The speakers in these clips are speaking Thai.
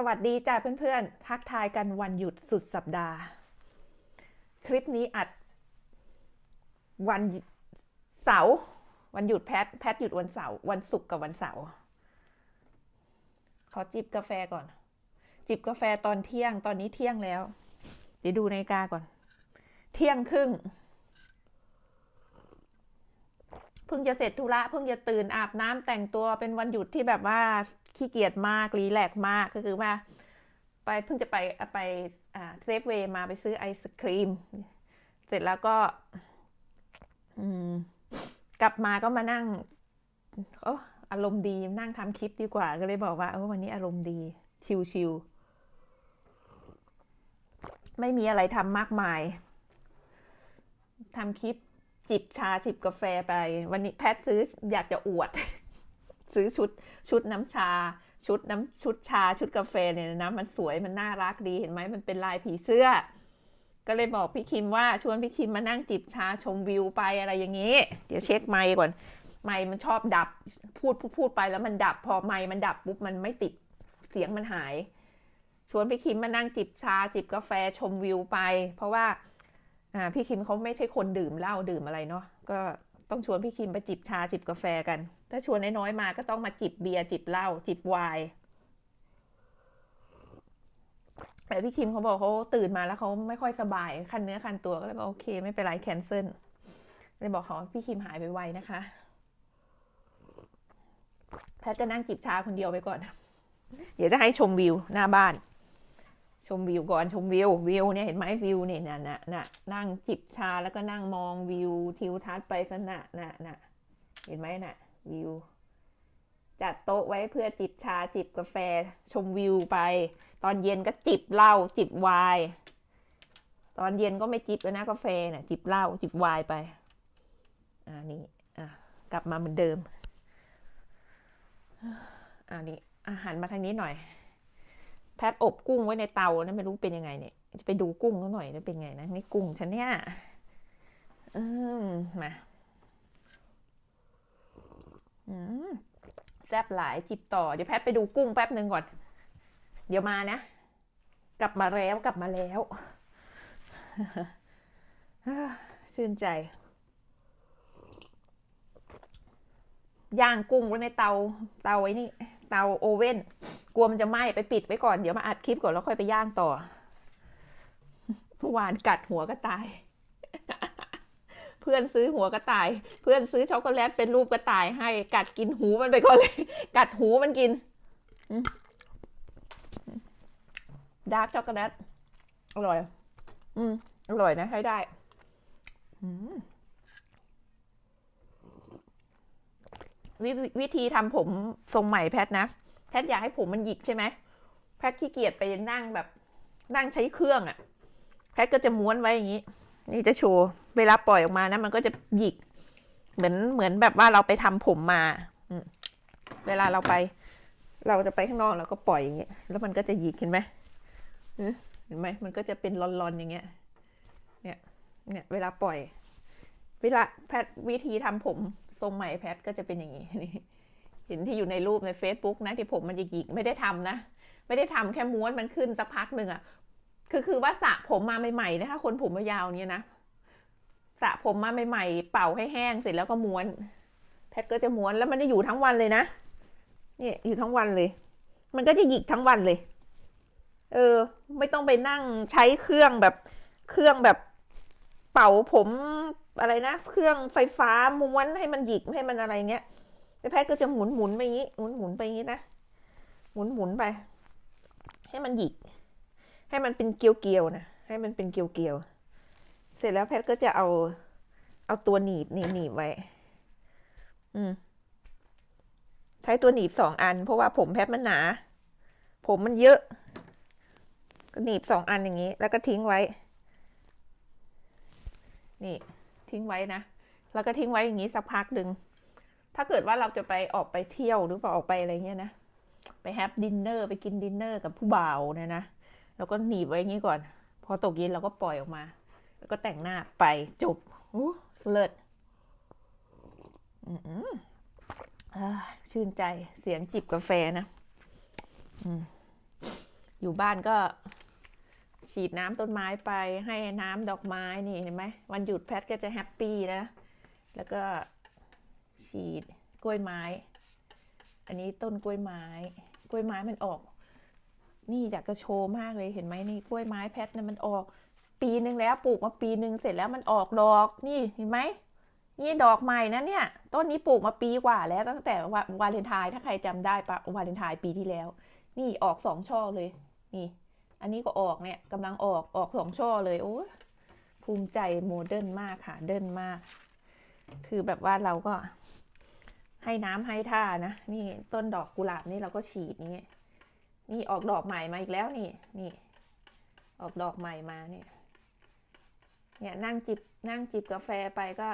สวัสดีจ้าเพื่อนๆ ทักทายกันวันหยุดสุดสัปดาห์ คลิปนี้อัด วันเสาร์วันหยุดแพทแพทหยุดวันเสาร์วันศุกร์กับวันเสาร์ขอจิบกาแฟก่อน จิบกาแฟตอนเที่ยงตอนนี้เที่ยงแล้ว เดี๋ยวดูนาฬิกาก่อน เที่ยงครึ่งเพิ่งจะเสร็จธุระเพิ่งจะตื่นอาบน้ำแต่งตัวเป็นวันหยุดที่แบบว่า ขี้เกียจมาก รีแลกมากก็คือว่า ไปเพิ่งจะไปไปเซฟเวย์มาไปซื้อไอศครีม เสร็จแล้วก็กลับมาก็มานั่งโอ้อารมณ์ดีนั่งทำคลิปดีกว่าก็เลยบอกว่าเออวันนี้อารมณ์ดี ชิวๆไม่มีอะไรทำมากมายทำคลิปจิบชาจิบกาแฟไป วันนี้แพทซื้ออยากจะอวด ซื้อชุดชุดน้ำชา ชุดน้ำชุดชาชุดกาแฟเนี่ยนะมันสวยมันน่ารักดีเห็นไหมมันเป็นลายผีเสื้อ ก็เลยบอกพี่คิมว่าชวนพี่คิมมานั่งจิบชาชมวิวไปอะไรอย่างนี้ เดี๋ยวเช็คไมค์ก่อนไมค์มันชอบดับพูดพูดพูดไปแล้วมันดับ พอไมค์มันดับปุ๊บมันไม่ติดเสียงมันหาย ชวนพี่คิมมานั่งจิบชาจิบกาแฟชมวิวไป เพราะว่าพี่คิมเขาไม่ใช่คนดื่มเหล้าดื่มอะไรเนาะก็ ต้องชวนพี่คิมไปจิบชาจิบกาแฟกัน ถ้าชวนน้อยๆมาก็ต้องมาจิบเบียร์จิบเหล้าจิบไวน์แต่พี่คิมเขาบอกเขาตื่นมาแล้วเขาไม่ค่อยสบายคันเนื้อคันตัวก็เลยบอกโอเค ไม่เป็นไรแคนเซิลเลยบอกเขาพี่คิมหายไปไวนะคะ แพทย์จะนั่งจิบชาคนเดียวไปก่อน เดี๋ยวจะให้ชมวิวหน้าบ้าน ชมวิวก่อนชมวิววิวเนี่ยเห็นไหมวิวเนี่ยน่ะน่ะน่ะนั่งจิบชาแล้วก็นั่งมองวิวทิวทัศน์ไปสนะน่ะน่ะเห็นไหมน่ะวิวจัดโต๊ะไว้เพื่อจิบชาจิบกาแฟชมวิวไป ตอนเย็นก็จิบเหล้าจิบไวน์ตอนเย็นก็ไม่จิบแล้วนะกาแฟน่ะจิบเหล้าจิบไวน์ไปอ่านี่อะกลับมาเหมือนเดิมอ่านี่อาหารมาทางนี้หน่อย แพทอบกุ้งไว้ในเตานะไม่รู้เป็นยังไงเนี่ย จะไปดูกุ้งเขาหน่อยนะเป็นไงนะนี่กุ้งฉันเนี่ยอืมมาอืมแซ่บหลายจิบต่อ เดี๋ยวแพทไปดูกุ้งแป๊บหนึ่งก่อน เดี๋ยวมานะ กลับมาแล้วกลับมาแล้วชื่นใจ ย่างกุ้งไว้ในเตา เตาไว้นี่ เตาโอเว่น ลัวมันจะไหม้ไปปิดไว้ก่อน เดี๋ยวมาอัดคลิปก่อนแล้วค่อยไปย่างต่อเมื่อวานกัดหัวก็ตาย เพื่อนซื้อหัวกระต่าย เพื่อนซื้อช็อกโกแลตเป็นรูปกระต่ายให้ กัดกินหูมันไปก่อนเลย กัดหูมันกินดาร์กช็อกโกแลตอร่อย อืมอร่อยนะใช้ได้อืววิธีทำผมทรงใหม่แพทนะ แพทอยากให้ผมมันหยิกใช่ไหมแพทขี้เกียจไปนั่งแบบนั่งใช้เครื่องอะ่ะ แพทก็จะม้วนไว้อย่างนี้ นี่จะโชว์เวลาปล่อยออกมานะมันก็จะหยิก เหมือนเหมือนแบบว่าเราไปทำผมมาเวลาเราไป เราจะไปข้างนอกเราก็ปล่อยอย่างเงี้ยแล้วมันก็จะหยิกเห็นไหมเห็นไหมมันก็จะเป็นรอนๆอย่างเงี้ย เนี่ย เนี่ย เวลาปล่อย เวลาแพทวิธีทำผมทรงใหม่แพทก็จะเป็นอย่างนี้ เห็นที่อยู่ในรูปใน Facebook นะที่ผมมันหยิกๆไม่ได้ทำนะ ไม่ได้ทำแค่ม้วนมันขึ้นสักพักหนึ่งอะ่ะคือคือว่าสระผมมาใหม่ๆนะคะคนผมยาวเนี่ยนะสระผมมาใหม่ๆเป่าให้แห้งเสร็จแล้วก็ม้วน แพทก็จะม้วนแล้วมันจะอยู่ทั้งวันเลยนะเนี่ยอยู่ทั้งวันเลย มันก็จะหยิกทั้งวันเลย เออ ไม่ต้องไปนั่งใช้เครื่องแบบเครื่องแบบเป่าผมอะไรนะ เครื่องไฟฟ้าม้วนให้มันหยิกให้มันอะไรเงี้ย แพทย์ก็จะหมุนหมุนไปงี้ หมุนหมุนไปงี้นะ หมุนหมุนไป ให้มันหยิก ให้มันเป็นเกลียวเกียวนะ ให้มันเป็นเกลียวเกียว เสร็จแล้วแพทย์ก็จะเอา เอาตัวหนีบหนีบหนีบไว้ อืม ใช้ตัวหนีบสองอัน เพราะว่าผมแพทย์มันหนา ผมมันเยอะ ก็หนีบสองอันอย่างนี้ แล้วก็ทิ้งไว้ นี่ ทิ้งไว้นะ แล้วก็ทิ้งไว้อย่างนี้สักพักหนึ่ง ถ้าเกิดว่าเราจะไปออกไปเที่ยวหรือเปล่าออกไปอะไรเงี้ยนะไปแฮปดินเนอร์ไปกินดินเนอร์กับผู้บ่าวเนี่ยนะแล้วก็หนีบไว้อย่างนี้ก่อน พอตกเย็นเราก็ปล่อยออกมา แล้วก็แต่งหน้าไปจบอู้เลิศชื่นใจเสียงจิบกาแฟนะอืมอยู่บ้านก็ฉีดน้ำต้นไม้ไปให้น้ำดอกไม้นี่เห็นไหมวันหยุดแพทก็จะแฮปปี้นะ แล้วก็ ฉีด กล้วยไม้ อันนี้ต้นกล้วยไม้ กล้วยไม้มันออก นี่อยากจะโชว์มากเลยเห็นไหมนี่กล้วยไม้แพทเนี่ยมันออก ปีหนึ่งแล้วปลูกมาปีหนึ่งเสร็จแล้วมันออกดอก นี่เห็นไหมนี่ดอกใหม่นะเนี่ย ต้นนี้ปลูกมาปีกว่าแล้วตั้งแต่วาวาเลนไทน์ถ้าใครจำได้ปะวาเลนไทน์ปีที่แล้ว นี่ออกสองช่อเลย นี่ อันนี้ก็ออกเนี่ยกำลังออกออกสองช่อเลยโอ้ภูมิใจโมเดิร์นมากค่ะเดิร์นมาก คือแบบว่าเราก็ ให้น้ำให้ท่านะ นี่ต้นดอกกุหลาบนี่เราก็ฉีดนี่นี่ออกดอกใหม่มาอีกแล้วนี่นี่ ออกดอกใหม่มาเนี่ยเนี่ยนั่งจิบนั่งจิบกาแฟไปก็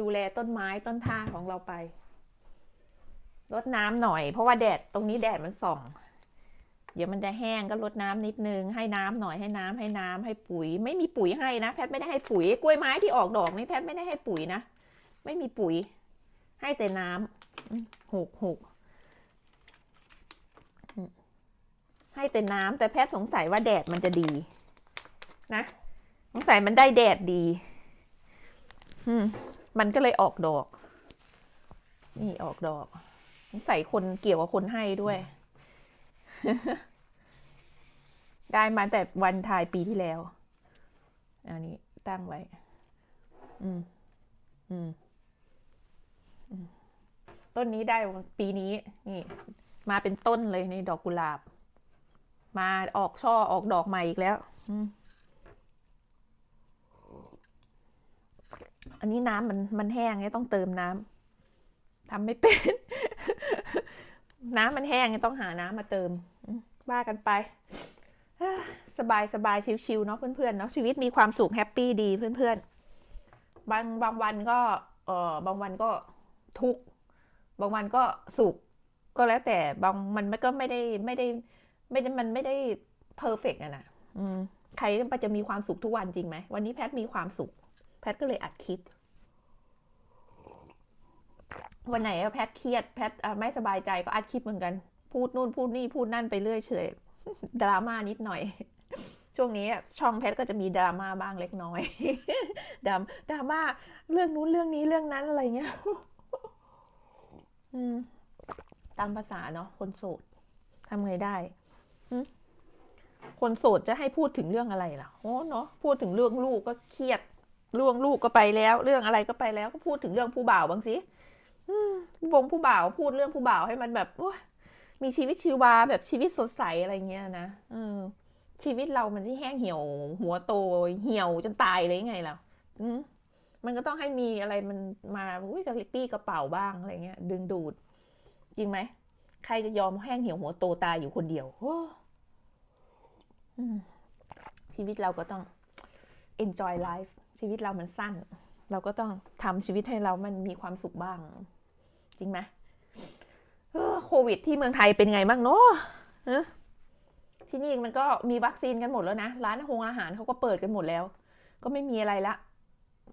ดูแลต้นไม้ต้นท่าของเราไปรดน้ำหน่อย เพราะว่าแดดตรงนี้แดดมันส่อง เดี๋ยวมันจะแห้งก็รดน้ำนิดนึง ให้น้ำหน่อยให้น้ำให้น้ำให้ปุ๋ย ไม่มีปุ๋ยให้นะแพทย์ไม่ได้ให้ปุ๋ยกล้วยไม้ที่ออกดอกนี่แพทย์ไม่ได้ให้ปุ๋ยนะ ไม่มีปุ๋ย ให้แต่น้ำหกหกให้แต่น้ำแต่แพทย์สงสัยว่าแดดมันจะดี นะ สงสัยมันได้แดดดีมันก็เลยออกดอก นี่ออกดอกสงสัยคนเกี่ยวกับคนให้ด้วย ได้มาแต่วันทายปีที่แล้ว อันนี้ตั้งไว้ อืม อืม ต้นนี้ได้ปีนี้นี่ มาเป็นต้นเลยในดอกกุหลาบ มาออกช่อออกดอกใหม่อีกแล้วอันนี้น้ำมันมันแห้งเนี่ยต้องเติมน้ำทำไม่เป็น น้ำมันแห้งเนี่ยต้องหาน้ำมาเติมว่ากันไปสบายสบายชิวๆเนาะเพื่อนๆเนาะชีวิตมีความสุขแฮปปี้ดีเพื่อนๆบางบางวันก็เออบางวันก็ทุกข์ บางวันก็สุขก็แล้วแต่บางมันก็ไม่ได้ไม่ได้ไม่ได้มันไม่ได้เพอร์เฟกต์อะนะใครจะมีความสุขทุกวันจริงไหมวันนี้แพทมีความสุข แพทก็เลยอัดคลิปวันไหนอะแพทเครียดแพทไม่สบายใจก็อัดคลิปเหมือนกัน พูดนู่นพูดนี่พูดนั่นไปเรื่อยเฉยดราม่านิดหน่อย ช่วงนี้ช่องแพทก็จะมีดราม่าบ้างเล็กน้อยดราม่าเรื่องนู้นเรื่องนี้เรื่องนั้นอะไรเงี้ย ตามภาษาเนาะคนโสดทำไงได้คนโสดจะให้พูดถึงเรื่องอะไรล่ะโอ้เนาะพูดถึงเรื่องลูกก็เครียดเรื่องลูกก็ไปแล้ว เรื่องอะไรก็ไปแล้วก็พูดถึงเรื่องผู้บ่าวบางสิอืมวงผู้บ่าวพูดเรื่องผู้บ่าวให้มันแบบมีชีวิตชีวาแบบชีวิตสดใสอะไรเงี้ยนะเออชีวิตเรามันที่แห้งเหี่ยว หัวโตเหี่ยวจนตายเลยไงล่ะอืม มันก็ต้องให้มีอะไรมันมาอุ้ยกระปี้กระเป๋าบ้างอะไรเงี้ย ดึงดูด จริงไหม ใครจะยอมแห้งเหี่ยวหัวโตตายอยู่คนเดียวโอ้ชีวิตเราก็ต้อง enjoy life ชีวิตเรามันสั้น เราก็ต้องทำชีวิตให้เรามันมีความสุขบ้าง จริงไหมโควิดที่เมืองไทยเป็นไงบ้างเนาะที่นี่มันก็มีวัคซีนกันหมดแล้วนะ ร้านหารอาหารเขาก็เปิดกันหมดแล้ว ก็ไม่มีอะไรละ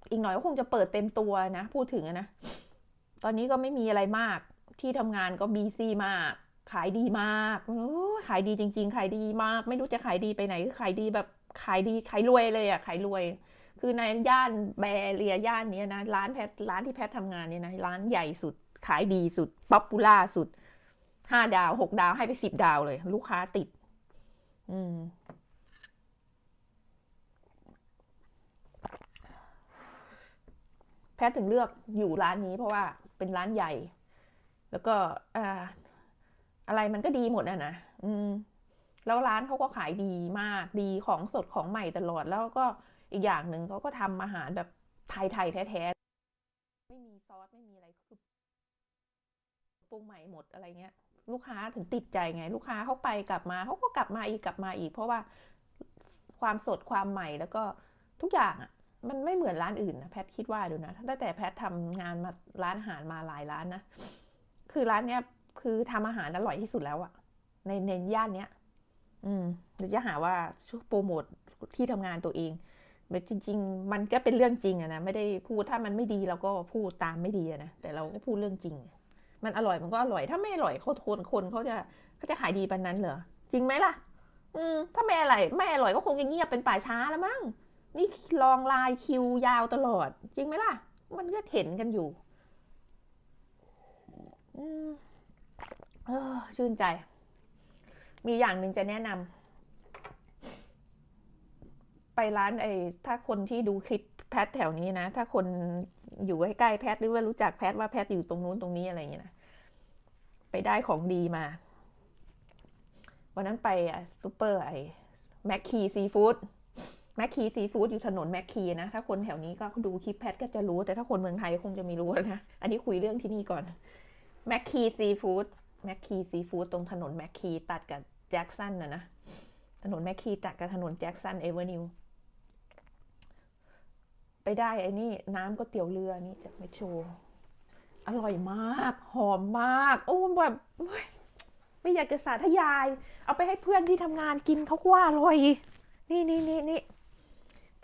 อีกหน่อยก็คงจะเปิดเต็มตัวนะ พูดถึงนะ ตอนนี้ก็ไม่มีอะไรมาก ที่ทำงานก็บีซีมาก ขายดีมากขายดีจริง ๆ ขายดีมาก ไม่รู้จะขายดีไปไหน ขายดีแบบขายดีขายรวยเลยอะขายรวย คือในย่านแบเรียย่านนี้นะร้านแพทร้านที่แพททำงานเนี่ยนะร้านใหญ่สุด ขายดีสุดป๊อปปูล่าสุดห้าดาวหกดาวให้ไปสิบดาวเลย ลูกค้าติด อืม แพทถึงเลือกอยู่ร้านนี้เพราะว่าเป็นร้านใหญ่ แล้วก็อ่าอะไรมันก็ดีหมดอะนะอืมแล้วร้านเขาก็ขายดีมากดีของสดของใหม่ตลอดแล้วก็อีกอย่างหนึ่งเขาก็ทำอาหารแบบไทยๆแท้ๆไม่มีซอสไม่มีอะไรคือปรุงใหม่หมดอะไรเงี้ย ลูกค้าถึงติดใจไง ลูกค้าเขาไปกลับมาเขาก็กลับมาอีกกลับมาอีก เพราะว่าความสดความใหม่แล้วก็ทุกอย่างอะ มันไม่เหมือนร้านอื่นนะแพทคิดว่าดูนะตั้งแต่แพททำงานมาร้านอาหารมาหลายร้านนะคือร้านเนี้ยคือทำอาหารอร่อยที่สุดแล้วอะในในย่านเนี้ย อืมเดี๋ยวจะหาว่าช่วยโปรโมทที่ทำงานตัวเองแต่จริง ๆ มันก็เป็นเรื่องจริงอะนะไม่ได้พูดถ้ามันไม่ดีเราก็พูดตามไม่ดีอะนะแต่เราก็พูดเรื่องจริง มันอร่อยมันก็อร่อยถ้าไม่อร่อยเขาทนคนเขาจะเขาจะขายดีปานนั้นเหรอจริงไหมล่ะ อืมถ้าไม่อร่อยไม่อร่อยก็คงจะเงียบเป็นป่าช้าแล้วมั้ง นี่ลองลายคิวยาวตลอด จริงไหมล่ะ มันก็เห็นกันอยู่ออชื่นใจ มีอย่างหนึ่งจะแนะนำไปร้านไอ้ถ้าคนที่ดูคลิปแพทแถวนี้นะ ถ้าคนอยู่ใกล้แพทหรือว่ารู้จักแพทว่าแพทอยู่ตรงนู้นตรงนี้อะไรอย่างเงี้ยนะไปได้ของดีมา วันนั้นไปซูเปอร์ไอ้แมคคีซีฟู้ด แมคคีซีฟู้ดอยู่ถนนแมคคีนะ ถ้าคนแถวนี้ก็ดูคลิปแพทก็จะรู้ แต่ถ้าคนเมืองไทยคงจะไม่รู้นะ อันนี้คุยเรื่องที่นี่ก่อนแมคคีซีฟู้ดแมคคีซีฟู้ดตรงถนนแมคคีตัดกับแจ็คสันนะนะ ถนนแมคคีตัดกับถนนแจ็คสันเอเวอร์นิวไปได้ไอ้นี่น้ำก๋วยเตี๋ยวเรือนี่จากเมโชรอร่อยมาก หอมมาก โอ้แบบไม่อยากจะสาธยาย เอาไปให้เพื่อนที่ทำงานกินเขาว่าอร่อย นี่นี่นี่นี่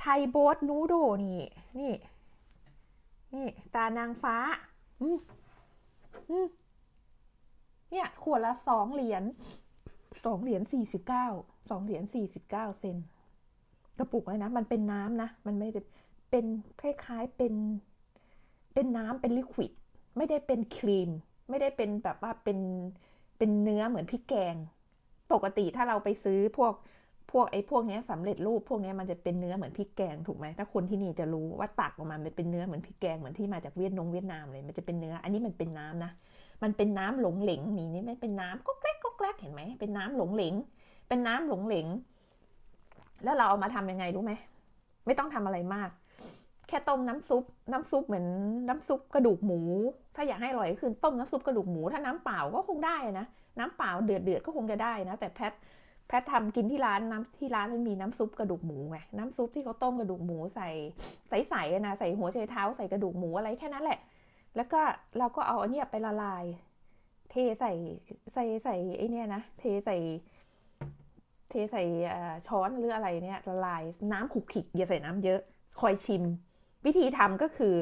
ไทยโบ๊ทนูโดนี่ นี่ นี่ ตานางฟ้า อืมอืมเนี่ย ขวดละสองเหรียญสองเหรียญสี่สิบเก้าสองเหรียญสี่สิบเก้าเซนกระปุกเลยนะ มันเป็นน้ำนะ มันไม่ได้เป็นคล้ายๆเป็น เป็นน้ำเป็นลิควิด ไม่ได้เป็นครีม ไม่ได้เป็นแบบว่าเป็น เป็นเนื้อเหมือนพริกแกง ปกติถ้าเราไปซื้อพวก วกไอ้พวกนี้ยสำเร็จรูปพวกนี้มันจะเป็นเนื้อเหมือนพริกแกงถูกไหมถ้าคนที่นี่จะรู้ว่าตักออกมามันเป็นเนื้อเหมือนพริกแกงเหมือนที่มาจากเวียดนงเวียดนามเลยมันจะเป็นเนื้อ อันนี้มันเป็นน้ำนะ มันเป็นน้ำหลงเหลงนี่นี่ไม่เป็นน้ำก็แกล้กก็แกล้กเห็นไหมเป็นน้ำหลงเหลงเป็นน้ำหลงเหลงแล้วเราเอามาทำยังไงรู้ไหมไม่ต้องทำอะไรมาก แค่ต้มน้ำซุป น้ำซุปเหมือนน้ำซุปกระดูกหมู ถ้าอยากให้อร่อยก็คือต้มน้ำซุปกระดูกหมูถ้าน้ำเปล่าก็คงได้นะน้ำเปล่าเดือดเดือดก็คงจะได้นะ แต่แพท แพททำกินที่ร้านน้ำที่ร้านมันมีน้ำซุปกระดูกหมูไงน้ำซุปที่เขาต้มกระดูกหมูใส่ใส่ๆอะนะใส่หัวไชเท้าใส่กระดูกหมูอะไรแค่นั้นแหละ แล้วก็เราก็เอาอันเนี้ยไปละลาย เทใส่ใส่ใส่ไอ้เนี่ยนะเทใส่เทใส่ช้อนหรืออะไรเนี่ยละลาย น้ำขุกขิกอย่าใส่น้ำเยอะ คอยชิม วิธีทำก็คือ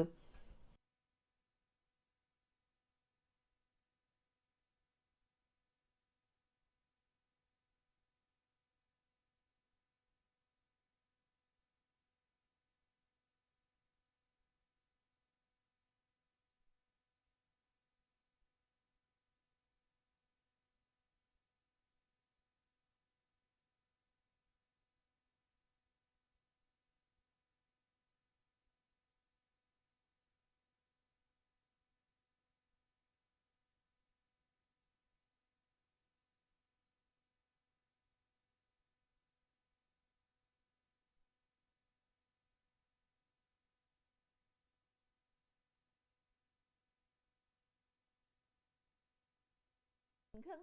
เครื่อง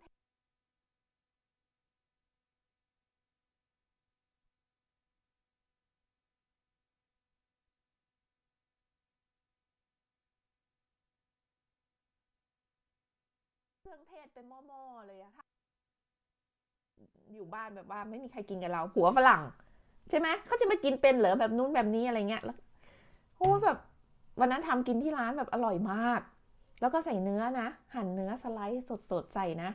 เครื่องเทศเป็นหม้อๆเลยอะอยู่บ้านแบบว่าไม่มีใครกินกับเราผัวฝรั่ง ใช่ไหมเขาจะมากินเป็นเหรอแบบนู้นแบบนี้อะไรเงี้ยแล้วโอ้แบบวันนั้นทำกินที่ร้านแบบอร่อยมาก แล้วก็ใส่เนื้อนะ หั่นเนื้อสไลด์สดๆใส่นะ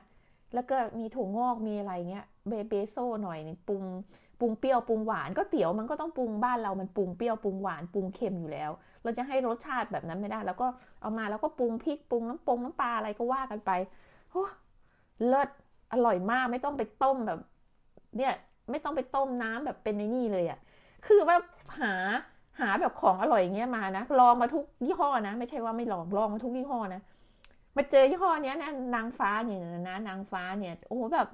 แล้วก็มีถั่วงอกมีอะไรเงี้ยเบเบโซหน่อยนึงปรุงปรุงเปรี้ยวปรุงหวานก็เตี๋ยวมันก็ต้องปรุงบ้านเรามันปรุงเปรี้ยวปรุงหวานปรุงเค็มอยู่แล้ว เราจะให้รสชาติแบบนั้นไม่ได้ แล้วก็เอามาแล้วก็ปรุงพริกปรุงน้ำปรุงน้ำปลาอะไรก็ว่ากันไปโอ้เลิศอร่อยมากไม่ต้องไปต้มแบบ เนี่ยไม่ต้องไปต้มน้ำแบบเป็นในนี่เลยอะ่ะคือว่าหา หาแบบของอร่อยอย่างเงี้ยมานะลองมาทุกยี่ห้อนะ ไม่ใช่ว่าไม่ลองลองมาทุกยี่ห้อนะมาเจอยี่ห้อเนี้ยนะนางฟ้าเนี่ยนะนางฟ้าเนี่ย โอ้โหแบบ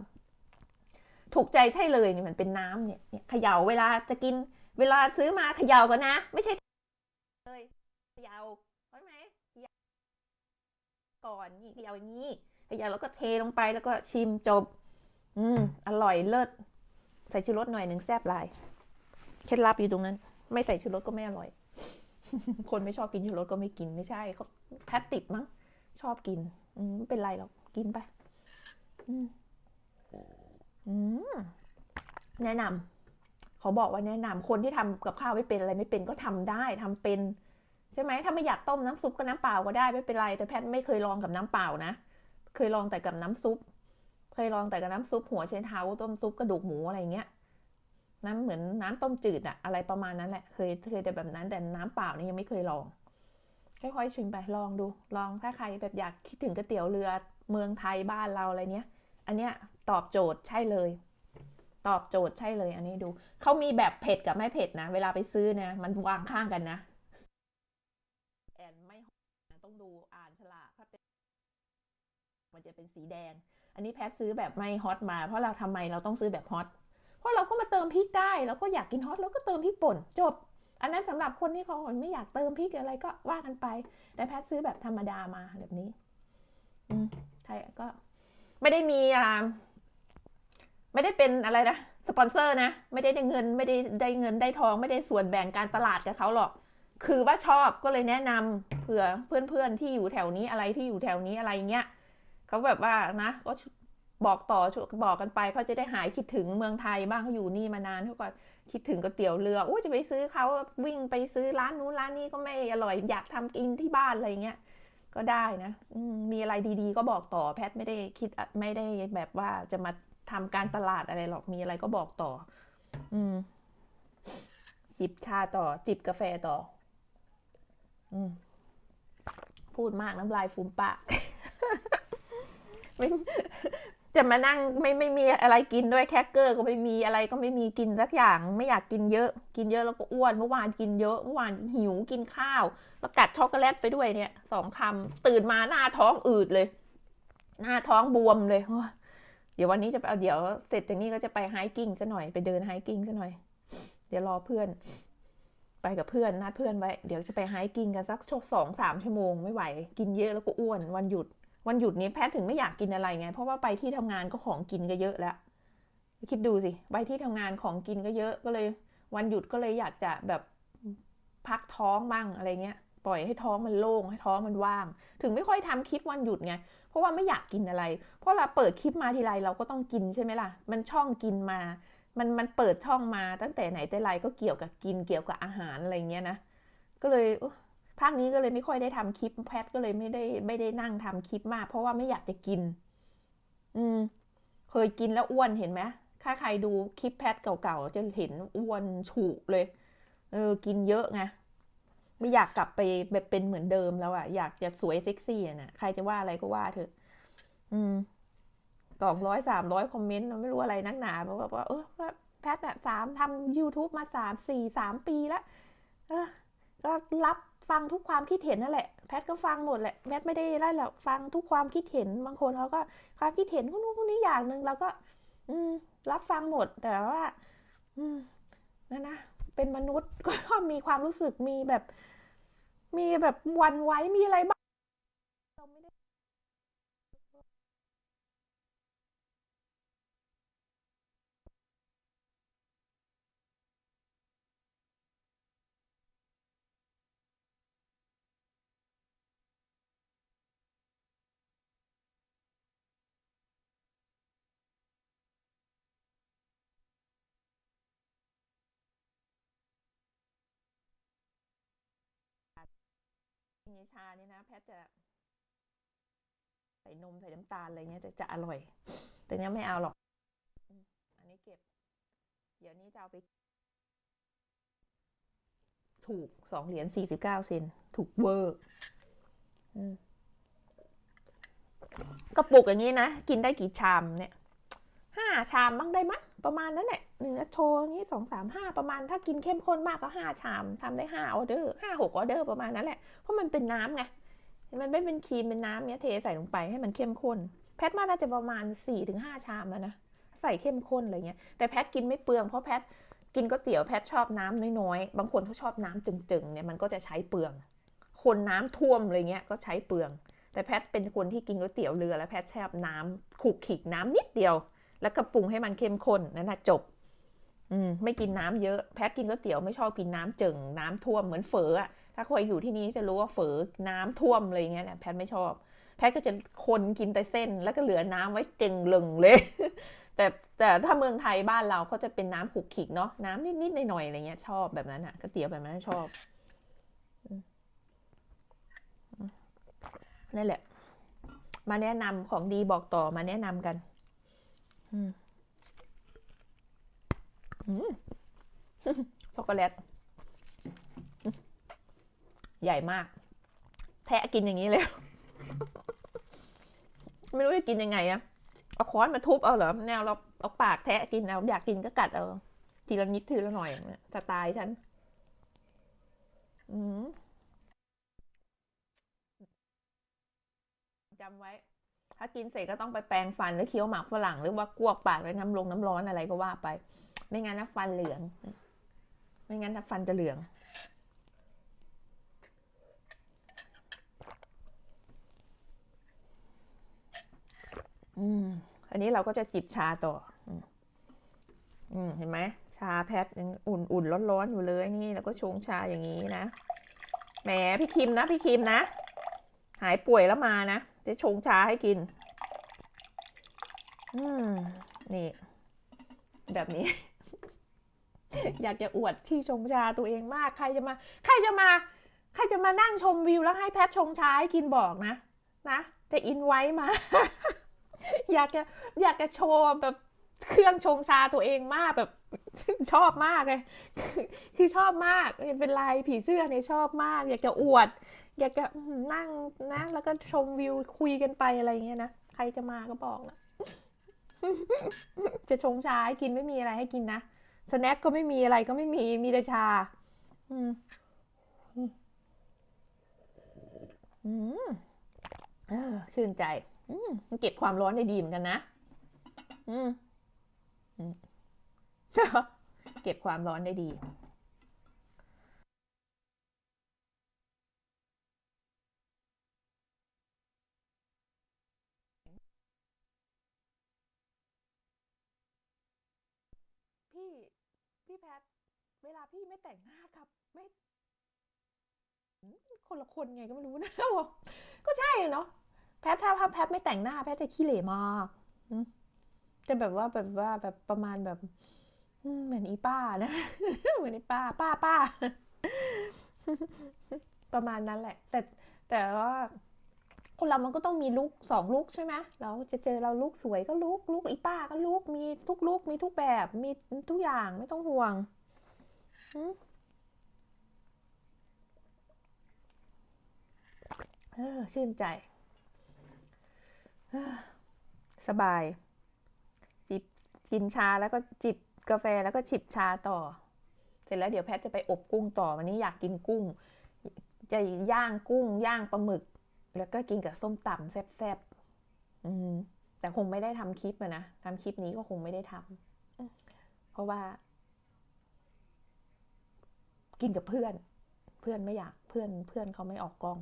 ถูกใจใช่เลยเนี่ยมันเป็นน้ำเนี่ยเนี่ยเขย่าเวลาจะกิน เวลาซื้อมาเขย่าก่อนนะ ไม่ใช่เลยเขย่าใช่ไหมก่อนนี่เขย่าอย่างนี้เขย่าแล้วก็เทลงไปแล้วก็ชิมจบ อืมอร่อยเลิศใส่ชูรสหน่อยหนึ่งแซ่บลายเคล็ดลับอยู่ตรงนั้น ไม่ใส่ชูรสก็ไม่อร่อย คนไม่ชอบกินชูรสก็ไม่กินไม่ใช่เขาแพทติดมั้งชอบกิน อืมเป็นไรหรอกกินไป อืมอืมแนะนำเขาบอกว่าแนะนำคนที่ทำกับข้าวไม่เป็นอะไรไม่เป็นก็ทำได้ทำเป็น ใช่ไหมถ้าไม่อยากต้มน้ำซุปก็น้ำเปล่าก็ได้ไม่เป็นไร แต่แพทไม่เคยลองกับน้ำเปล่านะเคยลองแต่กับน้ำซุป เคยลองแต่กับน้ำซุปหัวเชนเท้าต้มซุปกระดูกหมูอะไรเงี้ย น้ำเหมือนน้ำต้มจืดอะอะไรประมาณนั้นแหละ เคยเคยแต่แบบนั้นแต่น้ำเปล่านี่ยังไม่เคยลอง ค่อยๆชิมไปลองดู ลองถ้าใครแบบอยากคิดถึงก๋วยเตี๋ยวเรือเมืองไทยบ้านเราอะไรเนี้ย อันเนี้ยตอบโจทย์ใช่เลย ตอบโจทย์ใช่เลย อันนี้ดู เขามีแบบเผ็ดกับไม่เผ็ดนะ เวลาไปซื้อนะมันวางข้างกันนะแอนไม่ต้องดูอ่านฉลากถ้าเป็นมันจะเป็นสีแดง อันนี้แพทซื้อแบบไม่ฮอตมา เพราะเราทำไมเราต้องซื้อแบบฮอต เพราะเราก็มาเติมพริกได้เราก็อยากกินฮอตเราก็เติมพริกป่นจบ อันนั้นสำหรับคนที่เขาไม่อยากเติมพริกอะไรก็ว่ากันไป แต่แพทซื้อแบบธรรมดามาแบบนี้ อืมใช่ก็ ไม่ได้มีอ่าไม่ได้เป็นอะไรนะสปอนเซอร์นะ ไม่ได้ได้เงินไม่ได้ได้เงินได้ทองไม่ได้ส่วนแบ่งการตลาดกับเขาหรอก คือว่าชอบก็เลยแนะนำเผื่อเพื่อนๆที่อยู่แถวนี้อะไรที่อยู่แถวนี้อะไรเงี้ยเขาแบบว่านะก็ บอกต่อบอกกันไปเขาจะได้หายคิดถึงเมืองไทยบ้างเขาอยู่นี่มานานเขาก็คิดถึงก๋วยเตี๋ยวเรือโอ้จะไปซื้อเขาวิ่งไปซื้อร้านนู้นร้านนี้ก็ไม่อร่อยอยากทำกินที่บ้านอะไรเงี้ยก็ได้นะมีอะไรดีๆ ก็บอกต่อแพทย์ไม่ได้คิดไม่ได้แบบว่าจะมาทำการตลาดอะไรหรอกมีอะไรก็บอกต่อ อืมจิบชาต่อ จิบกาแฟต่อ อืมพูดมากน้ำลายฟูมปาก จะมานั่งไม่ไม่มีอะไรกินด้วยแคคเกอร์ก็ไม่มีอะไรก็ไม่มีกินสักอย่าง ไม่อยากกินเยอะ กินเยอะแล้วก็อ้วนเมื่อวานกินเยอะเมื่อวานหิวกินข้าว แล้วกัดช็อกโกแลตไปด้วยเนี่ยสองคำตื่นมาหน้าท้องอืดเลย หน้าท้องบวมเลยเดี๋ยววันนี้จะไปเอาเดี๋ยวเสร็จจากนี้ก็จะไปไฮกิ้งซะหน่อยไปเดินไฮกิ้งซะหน่อย เดี๋ยวรอเพื่อน ไปกับเพื่อนนัดเพื่อนไว้ เดี๋ยวจะไปไฮกิ้งกันสักชั่วสองสามชั่วโมงไม่ไหว กินเยอะแล้วก็อ้วนวันหยุด วันหยุดนี้แพทถึงไม่อยากกินอะไรไง เพราะว่าไปที่ทำงานก็ของกินก็เยอะแล้ว คิดดูสิ ไปที่ทำงานของกินก็เยอะก็เลย วันหยุดก็เลยอยากจะแบบพักท้องบ้างอะไรเงี้ย ปล่อยให้ท้องมันโล่งให้ท้องมันว่าง ถึงไม่ค่อยทำคลิปวันหยุดไง เพราะว่าไม่อยากกินอะไร เพราะเราเปิดคลิปมาทีไรเราก็ต้องกินใช่ไหมล่ะ มันช่องกินมา มันมันเปิดช่องมาตั้งแต่ไหนแต่ไรก็เกี่ยวกับกินเกี่ยวกับอาหารอะไรเงี้ยนะ ก็เลย ภาคนี้ก็เลยไม่ค่อยได้ทำคลิปแพทก็เลยไม่ได้ไม่ได้นั่งทำคลิปมาก เพราะว่าไม่อยากจะกิน อืม เคยกินแล้วอ้วนเห็นไหมถ้าใครดูคลิปแพทเก่าๆจะเห็นอ้วนฉุเลย เออ กินเยอะไงไม่อยากกลับไปแบบเป็นเหมือนเดิมแล้วอะอยากจะสวยเซ็กซี่อะนะใครจะว่าอะไรก็ว่าเถอะ อืมสองร้อยสามร้อยคอมเมนต์ไม่รู้อะไรนักหนาบอกว่า เออแพทอะสามทำ YouTube มาสามสี่สามปีแล้วเออ ก็รับฟังทุกความคิดเห็นนั่นแหละ แพทก็ฟังหมดแหละ แพทไม่ได้ไล่หรอกฟังทุกความคิดเห็น บางคนเขาก็ความคิดเห็นคนนู้นคนนี้อย่างหนึ่งเราก็ อืม รับฟังหมด แต่ว่า อืมนั่นนะ เป็นมนุษย์ก็มีความรู้สึก มีแบบ มีแบบวันไว้ มีอะไรบ้าง ในชาเนี่ยนะ แพทจะใส่นมใส่น้ำตาลอะไรเงี้ยจะจะอร่อย แต่เนี้ยไม่เอาหรอก อันนี้เก็บ เดี๋ยวนี้จะเอาไป ถูกสองเหรียญสี่สิบเก้าเซนถูกเวอร์กระปุกอย่างนี้นะ กินได้กี่ชามเนี่ยห้าชามบ้างได้มั้ย ประมาณนั้นแหละหนึ่งโชว์อย่างนี้สองสามห้าประมาณถ้ากินเข้มข้นมากก็ห้าชามทำได้ห้าออเดอร์ห้าหกออเดอร์ประมาณนั้นแหละ เพราะมันเป็นน้ำไงมันไม่เป็นครีมเป็นน้ำเนี้ยเทใส่ลงไปให้มันเข้มข้น แพทว่าน่าจะประมาณ4ี่ถึงห้าชามแล้วนะใส่เข้มข้นอะไรเงี้ยแต่แพทกินไม่เปลืองเพราะแพทกินก๋วยเตี๋ยวแพทชอบน้ำน้อยๆ บางคนเขาชอบน้ำจึงๆเนี่ยมันก็จะใช้เปลือง คนน้ำท่วมอะไรเงี้ยก็ใช้เปลือง แต่แพทเป็นคนที่กินก๋วยเตี๋ยวเรือแล้วแพทชอบน้ำขูกขิกน้ำนิดเดียว แล้วก็ปรุงให้มันเข้มข้นนั่นนะจบ อืมไม่กินน้ำเยอะแพทกินก๋วยเตี๋ยวไม่ชอบกินน้ำจึงน้ำท่วมเหมือนเฝออะถ้าเคยอยู่ที่นี้จะรู้ว่าเฝอน้ำท่วมอะไรเงี้ยเนี่ยแพทไม่ชอบ แพทก็จะคนกินแต่เส้น แล้วก็เหลือน้ำไว้เจงเลึงเลย แต่แต่ถ้าเมืองไทยบ้านเราเขาจะเป็นน้ำขลุกขิกเนาะน้ำนิดๆหน่อยๆอะไรเงี้ยชอบแบบนั้นอะก๋วยเตี๋ยวแบบนั้นชอบนั่นแหละ มาแนะนำของดีบอกต่อมาแนะนำกัน ช็อกโกแลต ใหญ่มาก แทะกินอย่างนี้เลย ไม่รู้จะกินยังไงอะเอาค้อนมาทุบเอาเหรอ แนวเราเอาปากแทะกินเอาอยากกินก็กัดเอา ทีละนิดทีละหน่อยสไตล์ฉัน อืมจำไว้ ถ้ากินเสร็จก็ต้องไปแปรงฟันหรือเคี้ยวหมากฝรั่งหรือว่ากวกปากด้วยน้ำลงน้ำร้อนอะไรก็ว่าไป ไม่งั้นนะฟันเหลือง ไม่งั้นนะฟันจะเหลือง อืม อันนี้เราก็จะจิบชาต่อ อืมอืมเห็นไหม ชาแพทยังอุ่นๆร้อนๆอยู่เลยนี่แล้วก็ชงชาอย่างนี้นะ แหมพี่คิมนะ พี่คิมนะ หายป่วยแล้วมานะ จะชงชาให้กิน อืม นี่ แบบนี้ อยากจะอวดที่ชงชาตัวเองมาก ใครจะมา ใครจะมา ใครจะมานั่งชมวิวแล้วให้แพทชงชาให้กินบอกนะ นะ จะอินไว้มา อยากจะ อยากจะโชว์แบบ เครื่องชงชาตัวเองมากแบบชอบมากเลยคือชอบมากเป็นลายผีเสื้อเนี่ยชอบมาก อยากจะอวด อยากจะนั่งนะ แล้วก็ชมวิวคุยกันไปอะไรเงี้ยนะใครจะมาก็บอกนะจะชงชาให้กินไม่มีอะไรให้กินนะสแน็คก็ไม่มีอะไรก็ไม่มีมีแต่ชา อืมอืมเออชื่นใจ อืมเก็บความร้อนได้ดีเหมือนกันนะ อืม เก็บความร้อนได้ดี พี่ พี่แพท เวลาพี่ไม่แต่งหน้ากับ ไม่คนละคนไงก็ไม่รู้นะบอกก็ใช่เนาะแพทถ้าแพทไม่แต่งหน้า แพทจะขี้เหร่มาก จะแบบว่าแบบว่าแบบประมาณแบบเหมือนอีป้านะเหมือนอีป้า ป้าป้า ประมาณนั้นแหละ แต่แต่ว่าคนเรามันก็ต้องมีลุกสองลุกใช่ไหมเราจะเจอเราลุกสวยก็ลุกลุกอีป้าก็ลุกมีทุกลุกมีทุกแบบ มีทุกอย่างไม่ต้องห่วงเออชื่นใจสบาย กินชาแล้วก็จิบกาแฟแล้วก็จิบชาต่อ เสร็จแล้วเดี๋ยวแพทจะไปอบกุ้งต่อวันนี้อยากกินกุ้ง จะย่างกุ้งย่างปลาหมึก แล้วก็กินกับส้มตำแซ่บๆอืมแต่คงไม่ได้ทำคลิปนะทำคลิปนี้ก็คงไม่ได้ทำเพราะว่า กินกับเพื่อน เพื่อนไม่อยากเพื่อนเพื่อนเขาไม่ออกกล้อง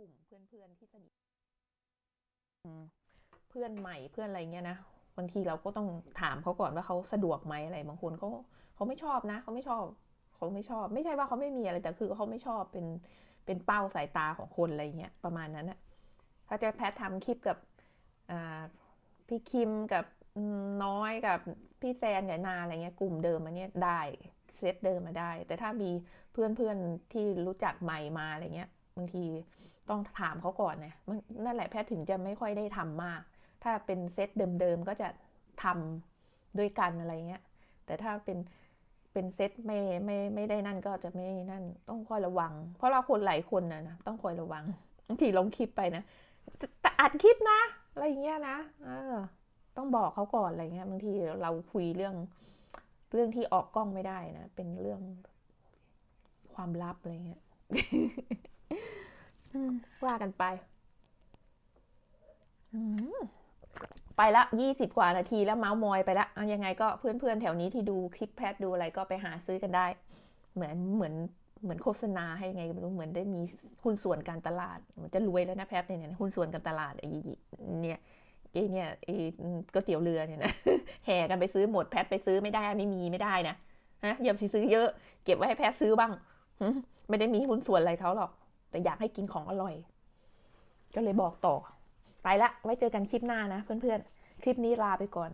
กลุ่มเพื่อนๆที่สนิทเพื่อนใหม่เพื่อนอะไรเงี้ยนะบางทีเราก็ต้องถามเขาก่อนว่าเขาสะดวกไหมอะไร บางคนเขาเขาไม่ชอบนะเขาไม่ชอบเขาไม่ชอบ ไม่ใช่ว่าเขาไม่มีอะไรแต่คือเขาไม่ชอบเป็นเป็นเป้าสายตาของคนอะไรเงี้ยประมาณนั้นอะถ้าจะแพททำคลิปกับพี่คิมกับน้อยกับพี่แซนกับนาอะไรเงี้ยกลุ่มเดิมอันเนี้ยได้เซตเดิมมาได้ แต่ถ้ามีเพื่อนๆที่รู้จักใหม่มาอะไรเงี้ยบางที ต้องถามเขาก่อนนะมันนั่นแหละแพทย์ถึงจะไม่ค่อยได้ทำมาก ถ้าเป็นเซตเดิมๆก็จะทำด้วยกันอะไรเงี้ย แต่ถ้าเป็นเป็นเซตไม่ไม่ไม่ได้นั่นก็จะไม่นั่น ต้องคอยระวัง เพราะเราคนหลายคนนะนะต้องคอยระวังบางทีลงคลิปไปนะจะจะอัดคลิปนะอะไรเงี้ยนะเออ ต้องบอกเขาก่อนอะไรเงี้ยบางทีเราคุยเรื่อง เรื่องที่ออกกล้องไม่ได้นะเป็นเรื่องความลับอะไรเงี้ย ว่ากันไปอืมไปละยี่สิบกว่านาทีแล้วเมาส์มอยไปละเอายังไงก็เพื่อนๆ แถวนี้ที่ดูคลิปแพทดูอะไรก็ไปหาซื้อกันได้ เหมือนเหมือนเหมือนโฆษณาให้ไงก็ไม่รู้เหมือนได้มีหุ้นส่วนการตลาดเหมันจะรวยแล้วนะแพทเนี่ยเนี่ยหุ้นส่วนการตลาดไอ้เนี่ยไอ้เนี่ยไอ้ก๋วยเตี๋ยวเรือเนี่ยนะแห่กันไปซื้อหมดแพทไปซื้อไม่ได้ไม่มีไม่ได้นะนะอย่าไปซื้อเยอะ เก็บไว้ให้แพทย์ซื้อบ้างหึไม่ได้มีหุ้นส่วนอะไรเขาหรอก แต่อยากให้กินของอร่อย ก็เลยบอกต่อ ไปละไว้เจอกันคลิปหน้านะเพื่อนๆ คลิปนี้ลาไปก่อน